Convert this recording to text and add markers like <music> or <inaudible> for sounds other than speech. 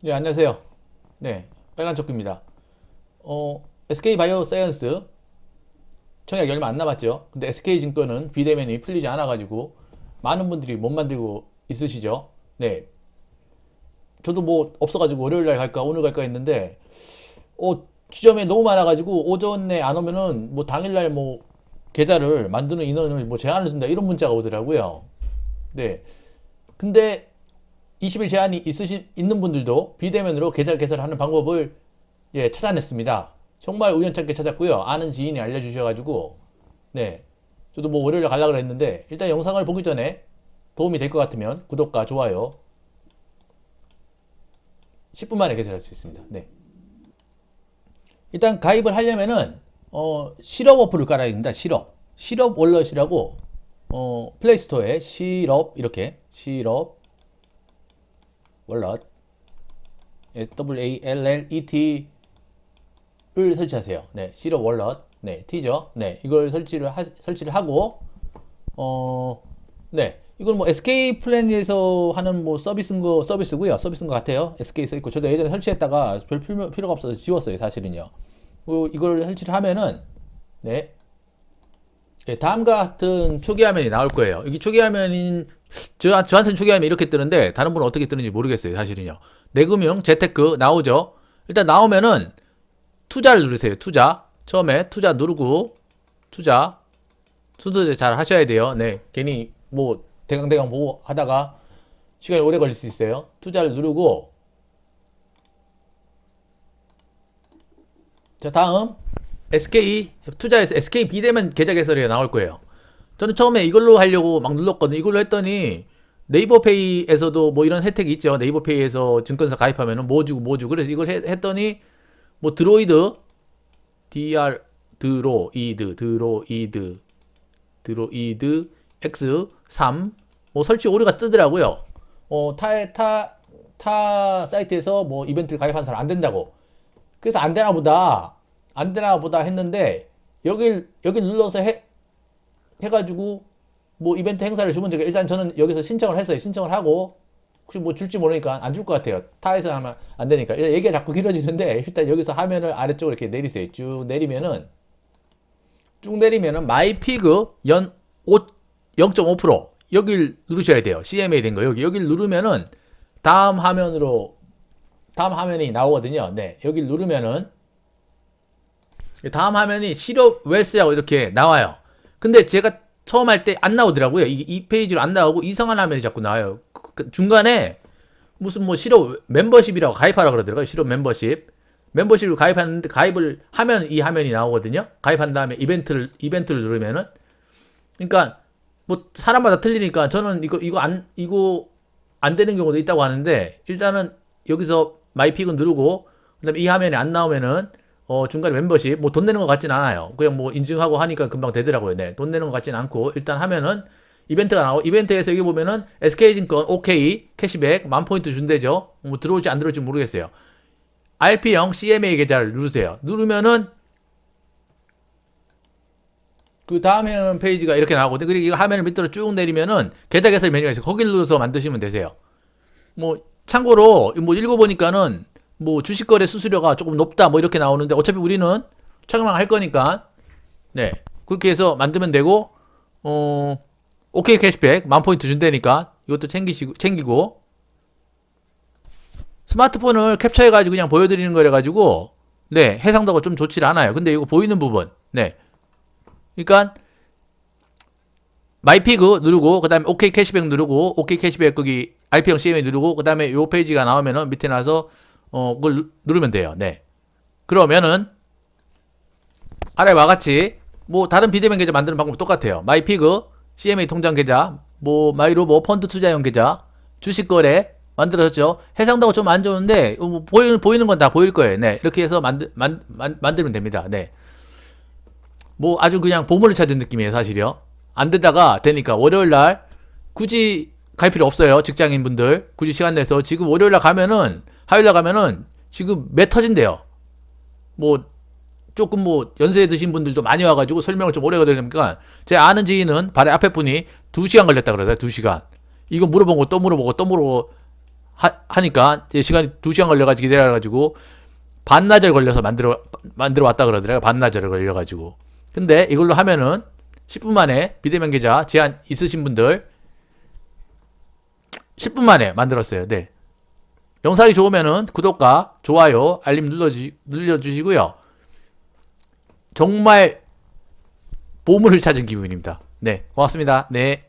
네, 안녕하세요. 네, 빨간 척구입니다. 어, SK 바이오 사이언스 청약 얼마 안 남았죠. 근데 SK 증권은 비대면이 풀리지 않아 가지고 많은 분들이 못 만들고 있으시죠. 네. 저도 뭐 없어 가지고 월요일 날 갈까 오늘 갈까 했는데 어, 지점에 너무 많아 가지고 오전에 안 오면은 뭐 당일 날 뭐 계좌를 만드는 인원을 뭐 제한을 둔다 이런 문자가 오더라고요. 네. 근데 20일 제한이 있으신 있는 분들도 비대면으로 계좌 개설하는 방법을 예, 찾아냈습니다. 정말 우연찮게 찾았고요. 아는 지인이 알려주셔가지고 네, 저도 뭐 월요일에 가려고 했는데 일단 영상을 보기 전에 도움이 될 것 같으면 구독과 좋아요 10분 만에 개설할 수 있습니다. 네. 일단 가입을 하려면은 어, 실업 어플을 깔아야 됩니다. 실업. 실업 월렛이라고 어, 플레이스토어에 실업 이렇게 실업 월렛 예, W A L L E 설치하세요. 네, 실업 월렛. 네, T죠. 네, 이걸 설치를 하, 설치를 하고 어, 네, 이건 뭐 SK 플랜에서 하는 뭐 서비스인 거 서비스고요. 서비스인 것 같아요. SK 써 있고 저도 예전에 설치했다가 별 필요, 필요가 없어서 지웠어요, 사실은요. 그 이걸 설치를 하면은 네. 예, 다음과 같은 초기 화면이 나올 거예요. 여기 초기 화면인 저, 저한테는 초기 화면이 이렇게 뜨는데 다른 분은 어떻게 뜨는지 모르겠어요. 사실은요. 내금융 재테크 나오죠. 일단 나오면은 투자를 누르세요. 투자. 처음에 투자 누르고 투자 순서 잘 하셔야 돼요. 네. 괜히 뭐 대강대강 보고 하다가 시간이 오래 걸릴 수 있어요. 투자를 누르고 자, 다음 SK 투자에서 SK 비대면 계좌 개설이 나올 거예요. 저는 처음에 이걸로 하려고 막 눌렀거든요. 이걸로 했더니 네이버페이에서도 뭐 이런 혜택이 있죠. 네이버페이에서 증권사 가입하면은 뭐 주고 뭐 주고 그래서 이걸 해- 했더니 뭐 드로이드 DR 드로이드 드로이드 드로이드 X3 뭐 설치 오류가 뜨더라고요. 어, 타, 타, 타 사이트에서 뭐 이벤트를 가입한 사람 안 된다고. 그래서 안 되나 보다. 안 되나 보다 했는데 여길 여기 눌러서 해 해가지고 뭐 이벤트 행사를 주면 되게 일단 저는 여기서 신청을 했어요. 신청을 하고 혹시 뭐 줄지 모르니까 안 줄 것 같아요. 타에서 하면 안 되니까. 얘기가 자꾸 길어지는데 <laughs> 일단 여기서 화면을 아래쪽으로 이렇게 내리세요. 쭉 내리면은 쭉 내리면은 마이피그 연 5, 0.5% 여길 누르셔야 돼요. CMA 된 거 여기 여길 누르면은 다음 화면으로 다음 화면이 나오거든요. 네, 여길 누르면은 다음 화면이 실업 웰스라고 이렇게 나와요. 근데 제가 처음 할 때 안 나오더라고요. 이, 이 페이지로 안 나오고 이상한 화면이 자꾸 나와요. 그- 그 중간에 무슨 뭐 실업 멤버십이라고 가입하라 그러더라고요. 실업 멤버십. 멤버십을 가입하는데 가입을 하면 이 화면이 나오거든요. 가입한 다음에 이벤트를 이벤트를 누르면은 그러니까 뭐 사람마다 틀리니까 저는 이거 이거 안 이거 안 되는 경우도 있다고 하는데 일단은 여기서 마이픽은 누르고 그다음에 이 화면이 안 나오면은 어 중간에 멤버십 뭐 돈 내는 것 같진 않아요. 그냥 뭐 인증하고 하니까 금방 되더라고요. 네. 돈 내는 것 같진 않고 일단 하면은 이벤트가 나오고 이벤트에서 여기 보면은 SK증권 OK 캐시백 만 포인트 준대죠. 뭐 들어올지 안 들어올지 모르겠어요. RP형 CMA 계좌를 누르세요. 누르면은 그 다음에는 페이지가 이렇게 나오거든요. 그리고 이거 화면을 밑으로 쭉 내리면은 계좌 개설 메뉴가 있어요. 거기를 눌러서 만드시면 되세요. 뭐 참고로 뭐 읽어보니까는 뭐 주식 거래 수수료가 조금 높다 뭐 이렇게 나오는데 어차피 우리는 착용을 할 거니까. 네. 그렇게 해서 만들면 되고 어 오케이 캐시백. 만 포인트 준다니까 이것도 챙기시고 챙기고. 스마트폰을 캡처해 가지고 그냥 보여드리는 거래 가지고 네 해상도가 좀 좋지 않아요. 근데 이거 보이는 부분 네. 그러니까 마이피그 누르고 그 다음에 오케이 캐시백 누르고 오케이 캐시백 거기 RP형 CMA 누르고 그 다음에 요 페이지가 나오면은 밑에 나서 어 그걸 누- 누르면 돼요. 네. 그러면은 아래와 같이 뭐 다른 비대면 계좌 만드는 방법 똑같아요. 마이피그 CMA 통장 계좌 뭐 마이로보 펀드 투자용 계좌 주식 거래 만들어졌죠. 해상도가 좀 안 좋은데 어, 뭐 보이는 보이는 건 다 보일 거예요. 네. 이렇게 해서 만들 만, 만 만들면 됩니다. 네. 뭐 아주 그냥 보물을 찾은 느낌이에요, 사실이요. 안 되다가 되니까 월요일 날 굳이 갈 필요 없어요. 직장인 분들 굳이 시간 내서 지금 월요일 날 가면은 날 가면은 지금 매 터진대요. 뭐 조금 뭐 연세 드신 분들도 많이 와가지고 설명을 좀 오래 걸리니까 제 아는 지인은 바로 앞에 분이 2시간 걸렸다 그러더라고요. 2시간. 이거 물어본 거 또 물어보고 또 물어보고 하, 니까 시간이 2시간 걸려가지고 기다려가지고 반나절 걸려서 만들어 만들어 왔다 그러더라고요. 반나절 걸려가지고. 근데 이걸로 하면은 10분 만에 비대면 계좌 제한 있으신 분들 10분 만에 만들었어요. 네. 영상이 좋으면은 구독과 좋아요, 알림 눌러주, 눌러주시고요. 정말 보물을 찾은 기분입니다. 네, 고맙습니다. 네.